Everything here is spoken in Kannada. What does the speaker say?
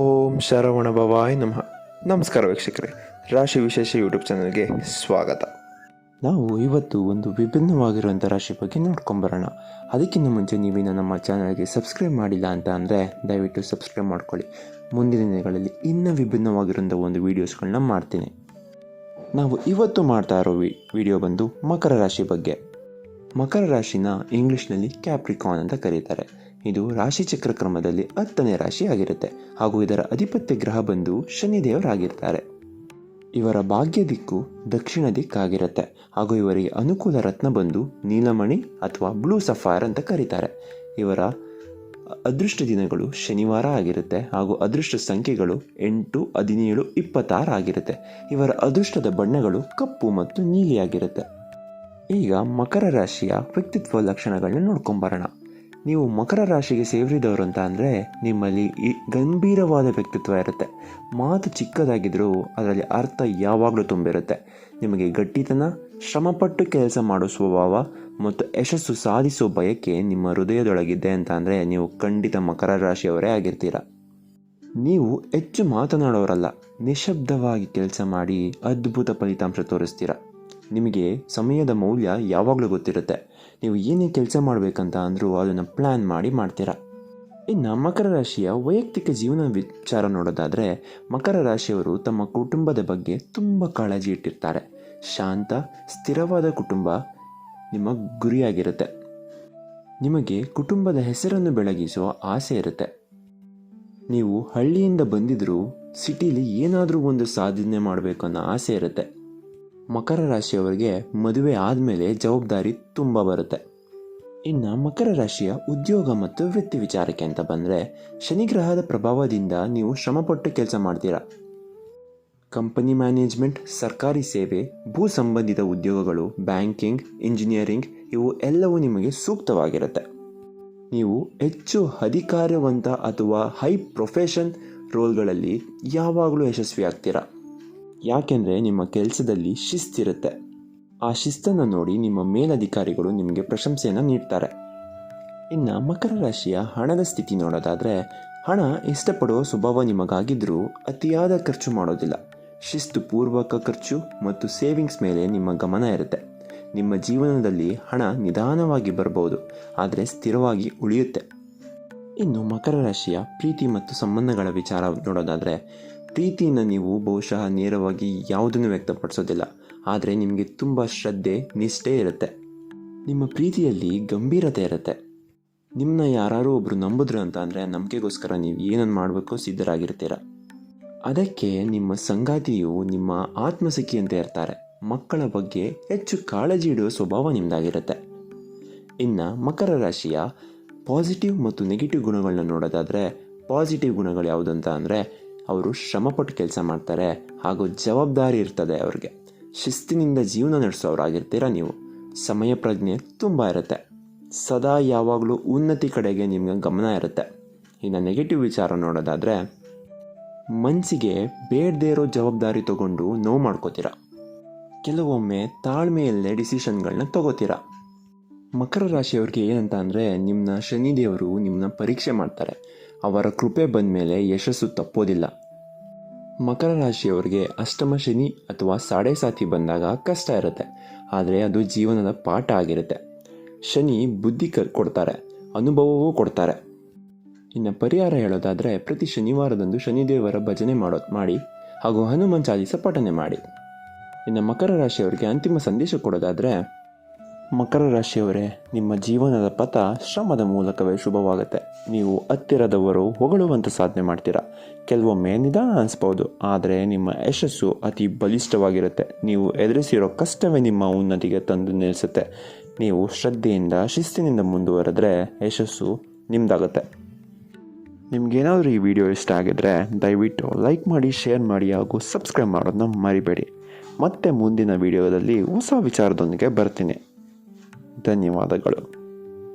ಓಂ ಶರವಣ ಭವಾಯ್ ನಮಃ. ನಮಸ್ಕಾರ ವೀಕ್ಷಕರೇ. ರಾಶಿ ವಿಶೇಷ ಯೂಟ್ಯೂಬ್ ಚಾನಲ್ಗೆ ಸ್ವಾಗತ. ನಾವು ಇವತ್ತು ಒಂದು ವಿಭಿನ್ನವಾಗಿರುವಂಥ ರಾಶಿ ಬಗ್ಗೆ ನೋಡ್ಕೊಂಬರೋಣ ಅದಕ್ಕಿಂತ ಮುಂಚೆ ನೀವಿನ್ನು ನಮ್ಮ ಚಾನಲ್ಗೆ ಸಬ್ಸ್ಕ್ರೈಬ್ ಮಾಡಿಲ್ಲ ಅಂತ ಅಂದರೆ ದಯವಿಟ್ಟು ಸಬ್ಸ್ಕ್ರೈಬ್ ಮಾಡ್ಕೊಳ್ಳಿ. ಮುಂದಿನ ದಿನಗಳಲ್ಲಿ ಇನ್ನೂ ವಿಭಿನ್ನವಾಗಿರುವಂಥ ಒಂದು ವೀಡಿಯೋಸ್ಗಳನ್ನ ಮಾಡ್ತೀನಿ. ನಾವು ಇವತ್ತು ಮಾಡ್ತಾ ಇರೋ ವಿಡಿಯೋ ಬಂದು ಮಕರ ರಾಶಿ ಬಗ್ಗೆ. ಮಕರ ರಾಶಿನ ಇಂಗ್ಲಿಷ್ನಲ್ಲಿ ಕ್ಯಾಪ್ರಿಕಾನ್ ಅಂತ ಕರೀತಾರೆ. ಇದು ರಾಶಿ ಚಕ್ರ ಕ್ರಮದಲ್ಲಿ ಹತ್ತನೇ ರಾಶಿ ಆಗಿರುತ್ತೆ. ಹಾಗೂ ಇದರ ಅಧಿಪತ್ಯ ಗ್ರಹ ಬಂದು ಶನಿದೇವರಾಗಿರ್ತಾರೆ. ಇವರ ಭಾಗ್ಯ ದಿಕ್ಕು ದಕ್ಷಿಣ ದಿಕ್ಕಾಗಿರುತ್ತೆ. ಹಾಗೂ ಇವರಿಗೆ ಅನುಕೂಲ ರತ್ನ ಬಂದು ನೀಲಮಣಿ ಅಥವಾ ಬ್ಲೂ ಸಫಾರ್ ಅಂತ ಕರೀತಾರೆ. ಇವರ ಅದೃಷ್ಟ ದಿನಗಳು ಶನಿವಾರ ಆಗಿರುತ್ತೆ. ಹಾಗೂ ಅದೃಷ್ಟ ಸಂಖ್ಯೆಗಳು ಎಂಟು, ಹದಿನೇಳು, ಇಪ್ಪತ್ತಾರು ಆಗಿರುತ್ತೆ. ಇವರ ಅದೃಷ್ಟದ ಬಣ್ಣಗಳು ಕಪ್ಪು ಮತ್ತು ನೀಲಿಯಾಗಿರುತ್ತೆ. ಈಗ ಮಕರ ರಾಶಿಯ ವ್ಯಕ್ತಿತ್ವ ಲಕ್ಷಣಗಳನ್ನ ನೋಡ್ಕೊಂಬರೋಣ. ನೀವು ಮಕರ ರಾಶಿಗೆ ಸೇರಿದವರು ಅಂತ ಅಂದರೆ ನಿಮ್ಮಲ್ಲಿ ಈ ಗಂಭೀರವಾದ ವ್ಯಕ್ತಿತ್ವ ಇರುತ್ತೆ. ಮಾತು ಚಿಕ್ಕದಾಗಿದ್ದರೂ ಅದರಲ್ಲಿ ಅರ್ಥ ಯಾವಾಗಲೂ ತುಂಬಿರುತ್ತೆ. ನಿಮಗೆ ಗಟ್ಟಿತನ, ಶ್ರಮಪಟ್ಟು ಕೆಲಸ ಮಾಡೋ ಸ್ವಭಾವ ಮತ್ತು ಯಶಸ್ಸು ಸಾಧಿಸೋ ಬಯಕೆ ನಿಮ್ಮ ಹೃದಯದೊಳಗಿದೆ ಅಂತ ಅಂದರೆ ನೀವು ಖಂಡಿತ ಮಕರ ರಾಶಿಯವರೇ ಆಗಿರ್ತೀರ. ನೀವು ಹೆಚ್ಚು ಮಾತನಾಡೋರಲ್ಲ ನಿಶಬ್ದವಾಗಿ ಕೆಲಸ ಮಾಡಿ ಅದ್ಭುತ ಫಲಿತಾಂಶ ತೋರಿಸ್ತೀರ. ನಿಮಗೆ ಸಮಯದ ಮೌಲ್ಯ ಯಾವಾಗಲೂ ಗೊತ್ತಿರುತ್ತೆ. ನೀವು ಏನೇ ಕೆಲಸ ಮಾಡಬೇಕಂತ ಅಂದರೂ ಅದನ್ನು ಪ್ಲ್ಯಾನ್ ಮಾಡಿ ಮಾಡ್ತೀರಾ. ಇನ್ನು ಮಕರ ರಾಶಿಯ ವೈಯಕ್ತಿಕ ಜೀವನ ವಿಚಾರ ನೋಡೋದಾದರೆ, ಮಕರ ರಾಶಿಯವರು ತಮ್ಮ ಕುಟುಂಬದ ಬಗ್ಗೆ ತುಂಬ ಕಾಳಜಿ ಇಟ್ಟಿರ್ತಾರೆ. ಶಾಂತ, ಸ್ಥಿರವಾದ ಕುಟುಂಬ ನಿಮ್ಮ ಗುರಿಯಾಗಿರುತ್ತೆ. ನಿಮಗೆ ಕುಟುಂಬದ ಹೆಸರನ್ನು ಬೆಳಗಿಸುವ ಆಸೆ ಇರುತ್ತೆ. ನೀವು ಹಳ್ಳಿಯಿಂದ ಬಂದಿದ್ದರೂ ಸಿಟಿಲಿ ಏನಾದರೂ ಒಂದು ಸಾಧನೆ ಮಾಡಬೇಕು ಅನ್ನೋ ಆಸೆ ಇರುತ್ತೆ. ಮಕರ ರಾಶಿಯವರಿಗೆ ಮದುವೆ ಆದಮೇಲೆ ಜವಾಬ್ದಾರಿ ತುಂಬ ಬರುತ್ತೆ. ಇನ್ನು ಮಕರ ರಾಶಿಯ ಉದ್ಯೋಗ ಮತ್ತು ವೃತ್ತಿ ವಿಚಾರಕ್ಕೆ ಅಂತ ಬಂದರೆ ಶನಿಗ್ರಹದ ಪ್ರಭಾವದಿಂದ ನೀವು ಶ್ರಮಪಟ್ಟು ಕೆಲಸ ಮಾಡ್ತೀರಾ. ಕಂಪನಿ ಮ್ಯಾನೇಜ್ಮೆಂಟ್, ಸರ್ಕಾರಿ ಸೇವೆ, ಭೂ ಸಂಬಂಧಿತ ಉದ್ಯೋಗಗಳು, ಬ್ಯಾಂಕಿಂಗ್, ಇಂಜಿನಿಯರಿಂಗ್, ಇವು ಎಲ್ಲವೂ ನಿಮಗೆ ಸೂಕ್ತವಾಗಿರುತ್ತೆ. ನೀವು ಹೆಚ್ಚು ಅಧಿಕಾರವಂತ ಅಥವಾ ಹೈ ಪ್ರೊಫೆಷನ್ ರೋಲ್ಗಳಲ್ಲಿ ಯಾವಾಗಲೂ ಯಶಸ್ವಿ ಆಗ್ತೀರಾ ಯಾಕೆಂದರೆ ನಿಮ್ಮ ಕೆಲಸದಲ್ಲಿ ಶಿಸ್ತಿರುತ್ತೆ ಆ ಶಿಸ್ತನ್ನು ನೋಡಿ ನಿಮ್ಮ ಮೇಲಧಿಕಾರಿಗಳು ನಿಮಗೆ ಪ್ರಶಂಸೆಯನ್ನು ನೀಡ್ತಾರೆ. ಇನ್ನು ಮಕರ ರಾಶಿಯ ಹಣದ ಸ್ಥಿತಿ ನೋಡೋದಾದರೆ, ಹಣ ಇಷ್ಟಪಡುವ ಸ್ವಭಾವ ನಿಮಗಾಗಿದ್ದರೂ ಅತಿಯಾದ ಖರ್ಚು ಮಾಡೋದಿಲ್ಲ. ಶಿಸ್ತು ಪೂರ್ವಕ ಖರ್ಚು ಮತ್ತು ಸೇವಿಂಗ್ಸ್ ಮೇಲೆ ನಿಮ್ಮ ಗಮನ ಇರುತ್ತೆ. ನಿಮ್ಮ ಜೀವನದಲ್ಲಿ ಹಣ ನಿಧಾನವಾಗಿ ಬರಬಹುದು ಆದರೆ ಸ್ಥಿರವಾಗಿ ಉಳಿಯುತ್ತೆ. ಇನ್ನು ಮಕರ ರಾಶಿಯ ಪ್ರೀತಿ ಮತ್ತು ಸಂಬಂಧಗಳ ವಿಚಾರ ನೋಡೋದಾದರೆ ಪ್ರೀತಿಯನ್ನು ನೀವು ಬಹುಶಃ ನೇರವಾಗಿ ಯಾವುದನ್ನು ವ್ಯಕ್ತಪಡಿಸೋದಿಲ್ಲ. ಆದರೆ ನಿಮಗೆ ತುಂಬ ಶ್ರದ್ಧೆ, ನಿಷ್ಠೆ ಇರುತ್ತೆ. ನಿಮ್ಮ ಪ್ರೀತಿಯಲ್ಲಿ ಗಂಭೀರತೆ ಇರುತ್ತೆ. ನಿಮ್ಮನ್ನ ಯಾರು ಒಬ್ಬರು ನಂಬಿದ್ರು ಅಂತ ಅಂದರೆ ನಂಬಿಕೆಗೋಸ್ಕರ ನೀವು ಏನನ್ನು ಮಾಡಬೇಕು ಸಿದ್ಧರಾಗಿರ್ತೀರ? ಅದಕ್ಕೆ ನಿಮ್ಮ ಸಂಗಾತಿಯು ನಿಮ್ಮ ಆತ್ಮಸಖಿ ಅಂತ ಇರ್ತಾರೆ. ಮಕ್ಕಳ ಬಗ್ಗೆ ಹೆಚ್ಚು ಕಾಳಜಿ ಇಡುವ ಸ್ವಭಾವ ನಿಮ್ಮದಾಗಿರುತ್ತೆ ಇನ್ನು ಮಕರ ರಾಶಿಯ ಪಾಸಿಟಿವ್ ಮತ್ತು ನೆಗೆಟಿವ್ ಗುಣಗಳನ್ನ ನೋಡೋದಾದರೆ, ಪಾಸಿಟಿವ್ ಗುಣಗಳು ಯಾವುದಂತ ಅಂದರೆ ಅವರು ಶ್ರಮಪಟ್ಟು ಕೆಲಸ ಮಾಡ್ತಾರೆ ಹಾಗೂ ಜವಾಬ್ದಾರಿ ಇರ್ತದೆ ಅವ್ರಿಗೆ. ಶಿಸ್ತಿನಿಂದ ಜೀವನ ನಡೆಸೋರಾಗಿರ್ತೀರ ನೀವು. ಸಮಯ ಪ್ರಜ್ಞೆ ತುಂಬ ಇರುತ್ತೆ. ಸದಾ ಯಾವಾಗಲೂ ಉನ್ನತಿ ಕಡೆಗೆ ನಿಮಗೆ ಗಮನ ಇರುತ್ತೆ. ಇನ್ನು ನೆಗೆಟಿವ್ ವಿಚಾರ ನೋಡೋದಾದರೆ ಮನಸ್ಸಿಗೆ ಬೇಡದೇ ಇರೋ ಜವಾಬ್ದಾರಿ ತಗೊಂಡು ನೋವು ಮಾಡ್ಕೋತೀರ? ಕೆಲವೊಮ್ಮೆ ತಾಳ್ಮೆಯಲ್ಲೇ ಡಿಸಿಷನ್ಗಳನ್ನ ತಗೋತೀರ? ಮಕರ ರಾಶಿಯವ್ರಿಗೆ ಏನಂತ ಅಂದರೆ ನಿಮ್ಮನ್ನ ಶನಿದೇವರು ನಿಮ್ಮನ್ನ ಪರೀಕ್ಷೆ ಮಾಡ್ತಾರೆ. ಅವರ ಕೃಪೆ ಬಂದ ಮೇಲೆ ಯಶಸ್ಸು ತಪ್ಪೋದಿಲ್ಲ. ಮಕರ ರಾಶಿಯವರಿಗೆ ಅಷ್ಟಮ ಶನಿ ಅಥವಾ ಸಾಡೆ ಸಾತಿ ಬಂದಾಗ ಕಷ್ಟ ಇರುತ್ತೆ. ಆದರೆ ಅದು ಜೀವನದ ಪಾಠ ಆಗಿರುತ್ತೆ. ಶನಿ ಬುದ್ಧಿ ಕ ಕೊಡ್ತಾರೆ, ಅನುಭವವೂ ಕೊಡ್ತಾರೆ. ಇನ್ನು ಪರಿಹಾರ ಹೇಳೋದಾದರೆ ಪ್ರತಿ ಶನಿವಾರದಂದು ಶನಿದೇವರ ಭಜನೆ ಮಾಡೋ ಮಾಡಿ ಹಾಗೂ ಹನುಮಾನ್ ಚಾಲೀಸ ಪಠನೆ ಮಾಡಿ. ಇನ್ನು ಮಕರ ರಾಶಿಯವರಿಗೆ ಅಂತಿಮ ಸಂದೇಶ ಕೊಡೋದಾದರೆ ಮಕರ ರಾಶಿಯವರೇ, ನಿಮ್ಮ ಜೀವನದ ಪಥ ಶ್ರಮದ ಮೂಲಕವೇ ಶುಭವಾಗುತ್ತೆ. ನೀವು ಹತ್ತಿರದವರು ಹೊಗಳುವಂಥ ಸಾಧನೆ ಮಾಡ್ತೀರಾ. ಕೆಲವೊಮ್ಮೆ ನಿಧಾನ ಅನಿಸ್ಬೋದು, ಆದರೆ ನಿಮ್ಮ ಯಶಸ್ಸು ಅತಿ ಬಲಿಷ್ಠವಾಗಿರುತ್ತೆ. ನೀವು ಎದುರಿಸಿರೋ ಕಷ್ಟವೇ ನಿಮ್ಮ ಉನ್ನತಿಗೆ ತಂದು ನಿಲ್ಲಿಸುತ್ತೆ. ನೀವು ಶ್ರದ್ಧೆಯಿಂದ, ಶಿಸ್ತಿನಿಂದ ಮುಂದುವರೆದ್ರೆ ಯಶಸ್ಸು ನಿಮ್ಮದಾಗುತ್ತೆ ನಿಮ್ಗೇನಾದರೂ ಈ ವಿಡಿಯೋ ಇಷ್ಟ ಆಗಿದ್ರೆ ದಯವಿಟ್ಟು ಲೈಕ್ ಮಾಡಿ, ಶೇರ್ ಮಾಡಿ ಹಾಗೂ ಸಬ್ಸ್ಕ್ರೈಬ್ ಮಾಡೋದನ್ನ ಮರಿಬೇಡಿ. ಮತ್ತೆ ಮುಂದಿನ ವಿಡಿಯೋದಲ್ಲಿ ಹೊಸ ವಿಚಾರದೊಂದಿಗೆ ಬರ್ತೀನಿ. 但你妈的个人。